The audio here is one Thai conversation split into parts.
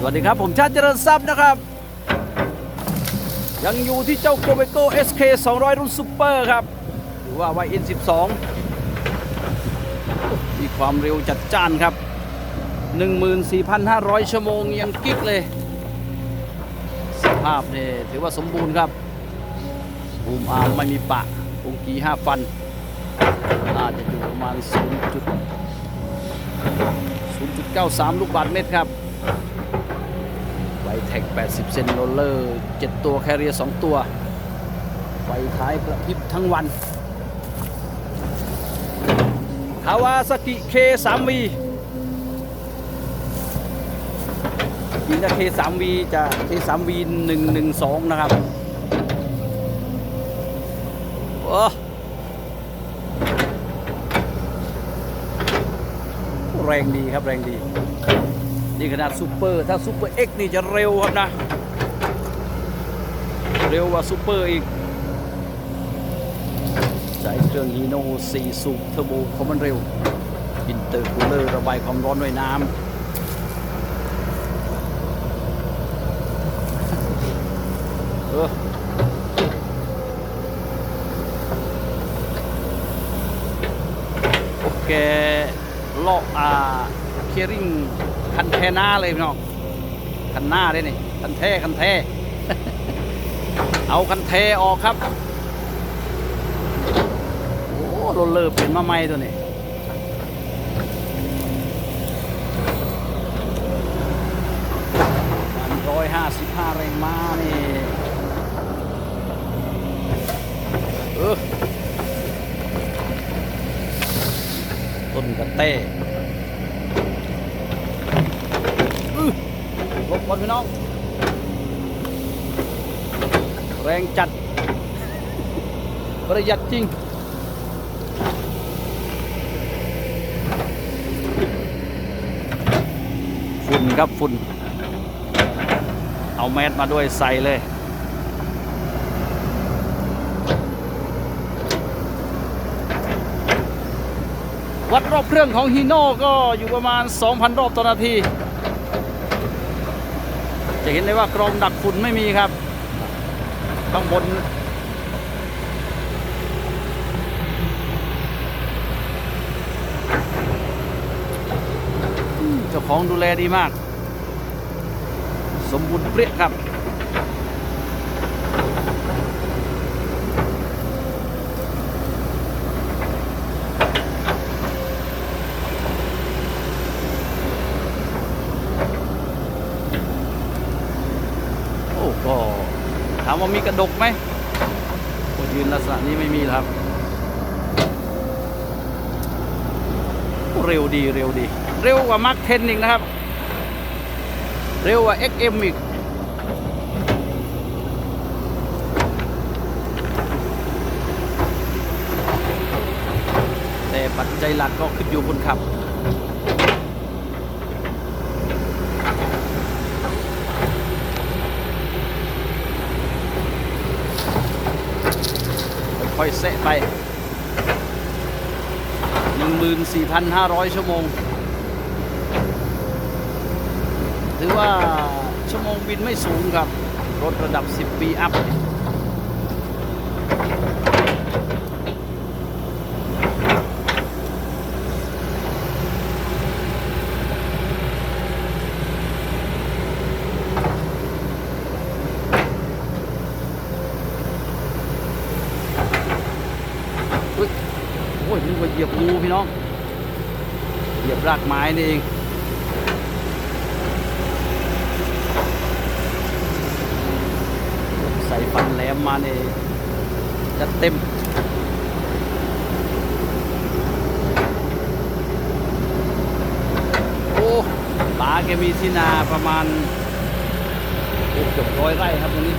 สวัสดีครับ ผมชาติเจริญทรัพย์นะครับ ยังอยู่ที่เจ้าโกเบโก้ SK 200 รุ่นซูเปอร์ครับ หรือว่า YN 12 มีความเร็วจัดจ้านครับ 14,500 ชั่วโมงยังกิ๊กเลย สภาพเนี่ยถือว่าสมบูรณ์ครับบูมอาร์มไม่มีปะองกี5ฟัน น่าจะอยู่ประมาณ 0. จุด0.93 ลูกบาทเมตรครับ แท็ก 80 เซนโรลเลอร์ 7 ตัว แคเรียร์2ตัว ไฟท้ายกระพิบทั้งวันคาวาซากิ K3V จริงถ้า K3V จะ K3V 112นะครับโอ้แรงดีครับแรงดี นี่ขนาดซูเปอร์ถ้าซูเปอร์เอ็กนี่จะเร็วครับนะ เร็วกว่าซูเปอร์อีกใช้เครื่องฮีโน่4สูบเทอร์โบคอมมันเร็วอินเตอร์คูลเลอร์ระบายความร้อนด้วยน้ำเออโอเคลอกอาเคริง คันแทหน้าเลยพี่น้องคันหน้าได้นี่คันแท้คันแท้เอาคันเทออกครับโอ้โรลเลอร์เปลี่ยนมาใหม่ตัวนี้ร้อยห้าสิบห้าแรงม้านี่เออต้นกระเต้อื้อหล บอนพี่น้อง แรงจัด ประหยัดจริงฝุ่นครับฝุ่น เอาแมสมาด้วยใส่เลยวัดรอบเครื่องของฮีโน่ก็อยู่ประมาณ 2,000 รอบต่อนาที จะเห็นได้ว่ากรองดักฝุ่นไม่มีครับ ข้างบน เจ้าของดูแลดีมาก สมบูรณ์เปรี้ยครับ โอ้ก็ถาม ว่ามีกระดกไหมก็ยืนลักษณะนี้ไม่มีครับ เร็วดีเร็วดี เร็วกว่ามาร์คเทนอีกนะครับ เร็วกว่า XM อีกแต่ปัจจัยหลักก็ขึ้นอยู่คนขับ อยๆเซะไป 14,500 ชั่วโมง ถือว่าชั่วโมงบินไม่สูงครับ รถระดับ 10 ปีอัพ หยียบงูพี่น้อง เหยียบรากไม้นี่เอง ใส่ฟันแหลมมาเนี่ยจะเต็มโอ้ป๋าแกมีที่นาประมาณเกือบร้อยไร่ครับตรงนี้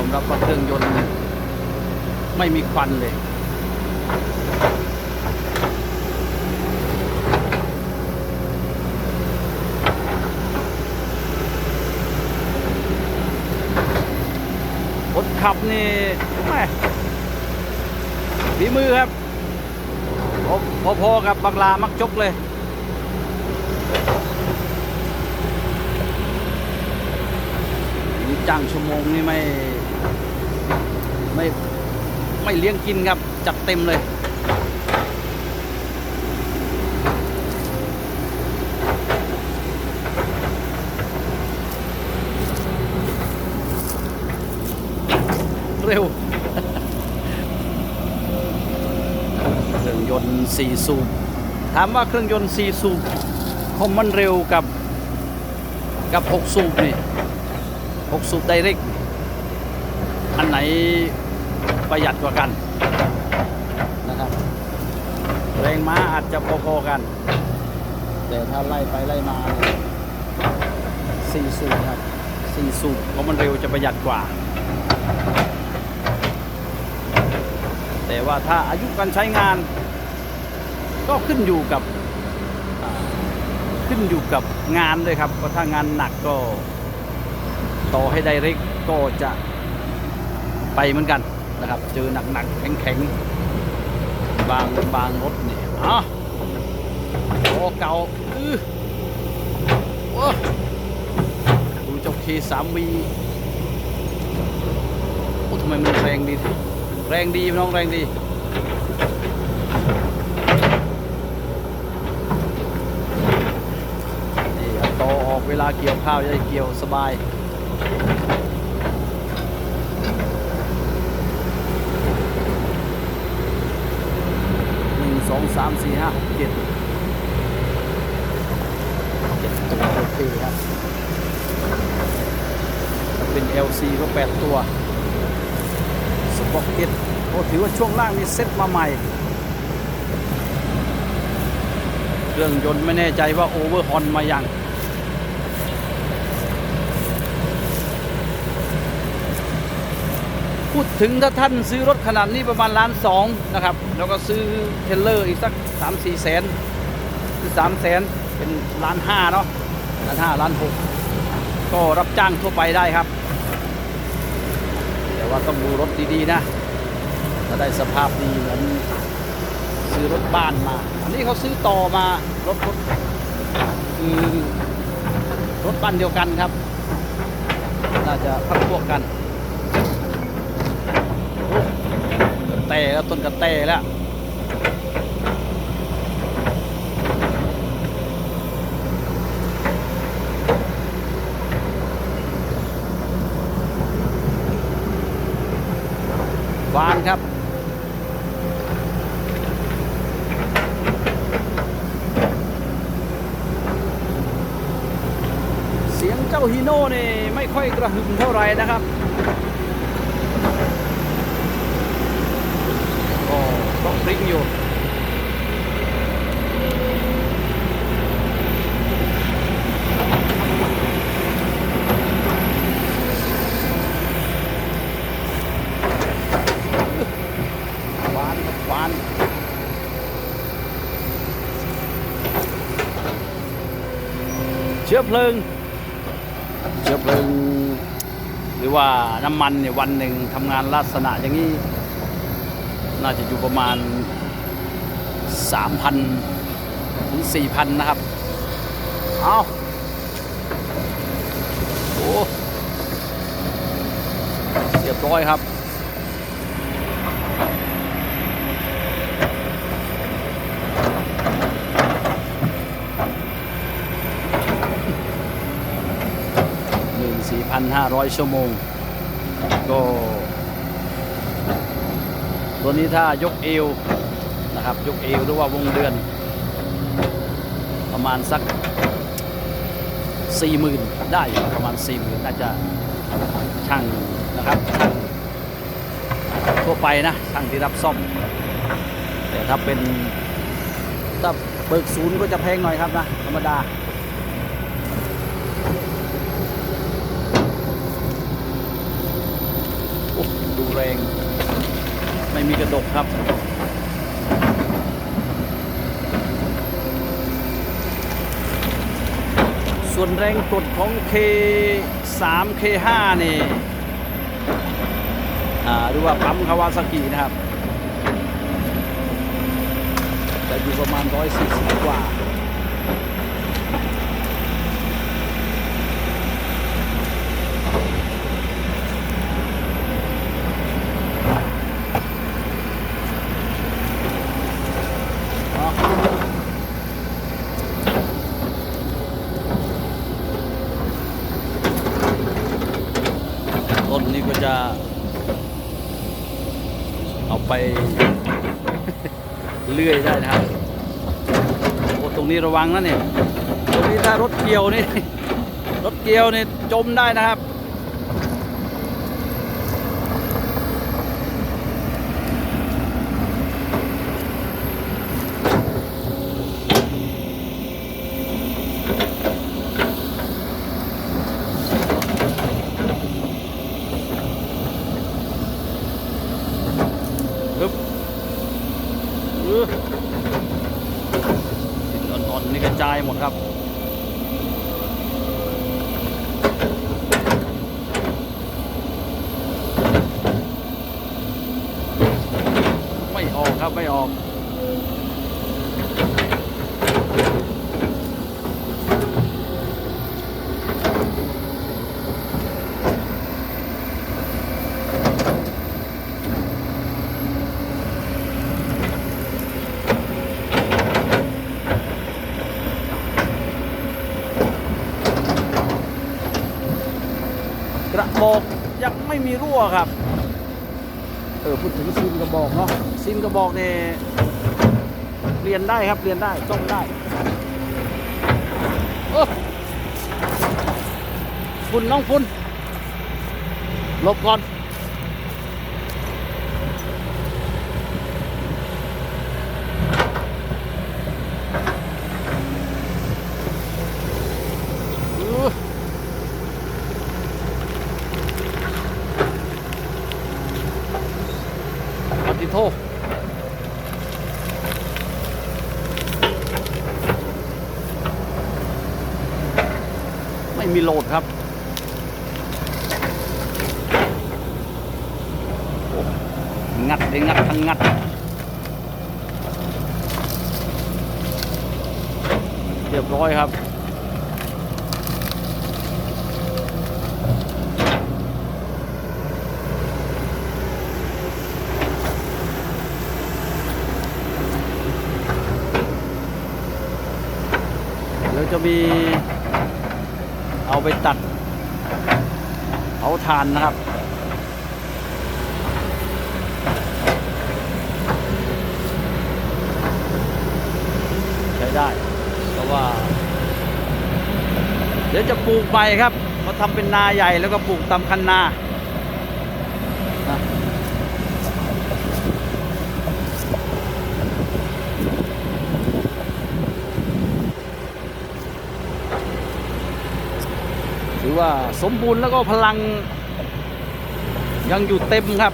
อมรับว่าเครื่องยนต์ไม่มีควันเลยคนขับนี่แม่ฝีมือครับพอพอๆกับบังลามักจกเลยจ้างชั่วโมงนี่ไม่ ไม่ไม่เลี้ยงกินครับ จัดเต็มเลยเร็วเครื่องยนต์4สูบถามว่าเครื่องยนต์4สูบคอมมันเร็วกับกับ 6 สูบนี่ 6 สูบไดเรกอันไหน ประหยัดกว่ากันนะครับแรงม้าอาจจะพอๆกัน แต่ถ้าไล่ไปไล่มาสี่สูบครับสี่สูบเพราะมันเร็วจะประหยัดกว่า แต่ว่าถ้าอายุการใช้งาน ก็ขึ้นอยู่กับขึ้นอยู่กับงานเลยครับเพราะถ้างานหนักก็ต่อให้ไดเรกก็จะไปเหมือนกัน นะครับ เจอหนักๆแข็งๆบางบางรถเนี่ยอ๋อโอ้เก่าอื้อโอ้ดูเจ้าเคสามวีโอ้ทำไมมันแรงดี แรงดีน้องแรงดีนี่ต่อออกเวลาเกี่ยวข้าวจะเกี่ยวสบาย หนึ่งส องสามสี่ห้าหกเจ็ดเจ็ดตัวโอเคครับเป็น LC ก็แปดตัวสปอกเก็ตโอ้ถือว่าช่วงล่างนี่เซ็ตมาใหม่ เครื่องยนต์ไม่แน่ใจว่าโอเวอร์ฮอนมาอย่าง พูดถึงถ้าท่านซื้อรถขนาดนี้ประมาณล้านสองนะครับ แล้วก็ซื้อเทเลอร์อีกสักสามสี่แสนคือสามแสนเป็นล้านห้าเนาะล้านห้าล้านหกก็รับจ้างทั่วไปได้ครับ แต่ว่าต้องดูรถดีๆนะถ้าได้สภาพดีเหมือนซื้อรถบ้านมา อันนี้เขาซื้อต่อมารถรถคือรถบ้านเดียวกันครับ น่าจะพักพวกกันโอ้ กระแล้วต้นกระแตแล้ววานครับเสียงเจ้าฮีโน่นี่ไม่ค่อยกระหึ่มเท่าไหร่นะครับ ก็ต้องพลิกอยู่หวานครับหวานเชื้อเพลิง เชื้อเพลิง หรือว่าน้ำมันเนี่ยวันหนึ่งทำงานลักษณะอย่างนี้ น่าจะอยู่ประมาณ 3,000 ถึง 4,000 นะครับ เอาโอ้เรียบร้อยครับ14,500 ชั่วโมงก็ ตัวนี้ถ้ายกเอวนะครับ ยกเอวหรือว่าวงเดือน ประมาณสัก40,000ได้ประมาณ40,000น่าจะช่างนะครับช่างทั่วไปนะช่างที่รับซ่อม แต่ถ้าเป็นถ้าเบิกศูนย์ก็จะแพงหน่อยครับนะธรรมดาโอ้ดูแรง ไม่มีกระดกครับส่วนแรงกดของ K3 K5 นี่อ่าหรือว่าปั๊มคาวาซากินะครับ จะอยู่ประมาณ 140 กว่า ต้นนี้ก็จะ เอาไป เรื่อยได้นะครับโอ้ตรงนี้ระวังนะเนี่ย ตรงนี้ถ้ารถเกี่ยวนี่ รถเกี่ยวนี่จมได้นะครับ อนนี่กระจายหมดครับ ไม่ออกครับ ไม่ออก ก ระบอกยังไม่มีรั่วครับ เออพูดถึงซีนกระบอกเนาะซีนกระบอกเนี่ยเปลี่ยนได้ครับเปลี่ยนได้ต้องได้ฝุ่นน้องฝุ่นหลบก่อนอื้อ ปฏิโทษไม่มีโหลดครับโอ้งัดเลยงัดทั้งงัด เรียบร้อยครับแล้วจะมีเอาไปตัดเผาถ่านนะครับ ใช้ได้เพราะว่า เดี๋ยวจะปลูกไปครับมาทำเป็นนาใหญ่แล้วก็ปลูกตามคันนาถือว่าสมบูรณ์แล้วก็พลังยังอยู่เต็มครับ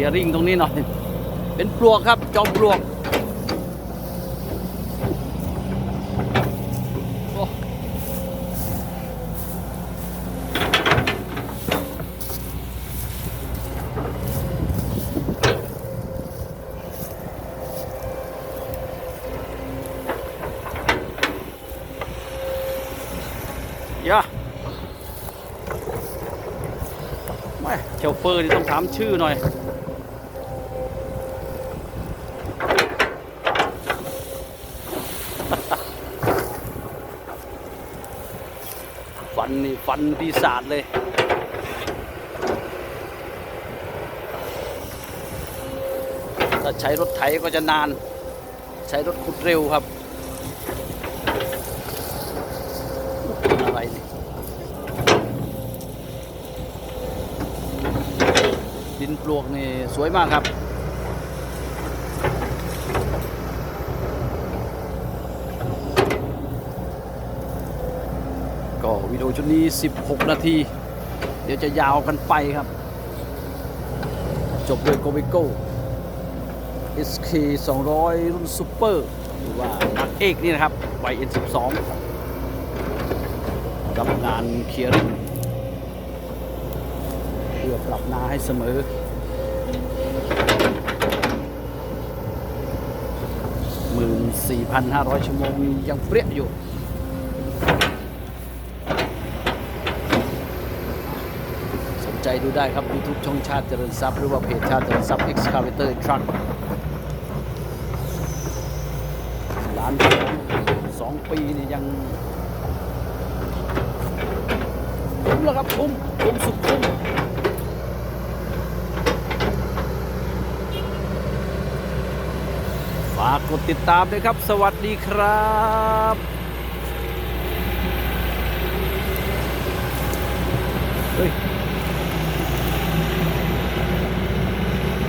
ลียริ่งตรงนี้หน่อย เป็นปลวกครับ จอมปลวกโอ้ยะไม่เชลเฟอร์นี่ต้องถามชื่อหน่อย ฟันนี่ฟันปีศาจเลยถ้าใช้รถไถก็จะนาน ใช้รถขุดเร็วครับอะไรนี่ดินปลวกนี่สวยมากครับุดนี้ 16 นาที เดี๋ยวจะยาวกันไปครับ จบด้วยโกเบโก้ SK 200 รุ่นซูเปอร์หรือว่านักเอกนี่นะครับ YN12 กับงานเคลียร์เพื่อปรับนาให้เสมอ14,500 ชั่วโมงยังเปรี้ยอยู่ สนใจ ดูได้ครับ YouTube ช่องชาติเจริญทรัพย์หรือว่าเพจชาติเจริญทรัพย์ Excavator Truck ล้านสองปีนี่ยังคุ้มแล้วครับคุ้มคุ้มสุดคุ้มฝากกดติดตามด้วยครับ สวัสดีครับ